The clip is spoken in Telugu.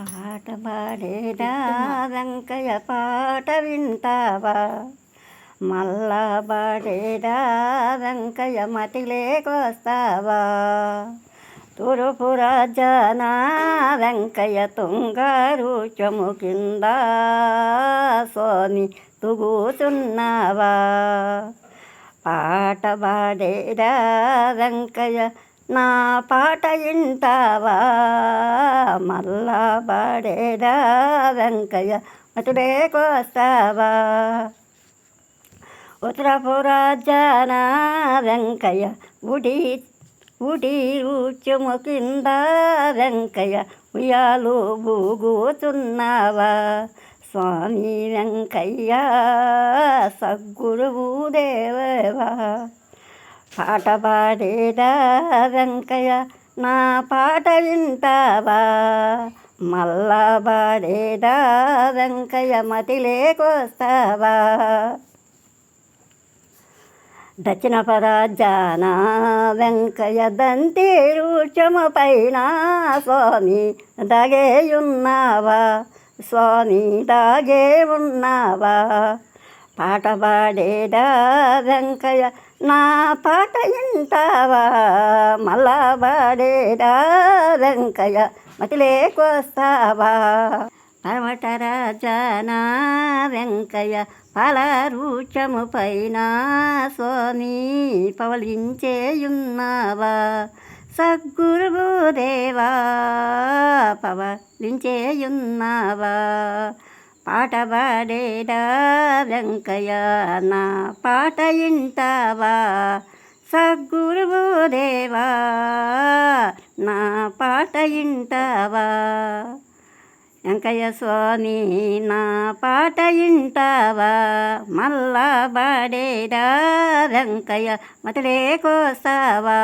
పాట పాడేదా వెంకయ్య పాట వింటావా? మళ్ళా పాడేదా వెంకయ్య మతిలేకొస్తావా? తూర్పు రాజాన? వెంకయ్య తుంగారు చెము కింద సోని తుగుతున్నావా పాట పాడేదా వెంకయ్య నా పాట వింటావా? మళ్ళా పాడేదా వెంకయ్య? మతుడేకొస్తావా కోస్తావా? ఉత్తరపురాజాన వెంకయ్య ఉడి ఉడి ఊచము కింద వెంకయ్య ఉయ్యాలు బూగుతున్నావా స్వామి వెంకయ్య సద్గురువు దేవవా పాట పాడేదా వెంకయ్య? నా పాట వింటావా? మళ్ళా పాడేదా? వెంకయ్య మతిలేకొస్తావా? దక్షిణ పరాజాన వెంకయ్య దంతి చెమ పైన స్వామి దాగేయున్నావా స్వామి దాగే ఉన్నావా? పాట పాడేదా వెంకయ్య? నా పాట వింటావా? మళ్ళా పాడేదా వెంకయ్య? మతిలేకొస్తావా? పరమట రాజానా వెంకయ్య? పలరుచము పైన స్వామి పవలించేయున్నావా? సద్గురువు దేవా పవలించేయున్నావా? పాట పాడేదా వెంకయ్య? నా పాట ఇంటావా సద్గురువు దేవా? నా పాట ఇంటావా వెంకయ్య స్వామి నా పాట ఇంటావా మళ్ళా పాడేదా వెంకయ్య? మతలేకోసావా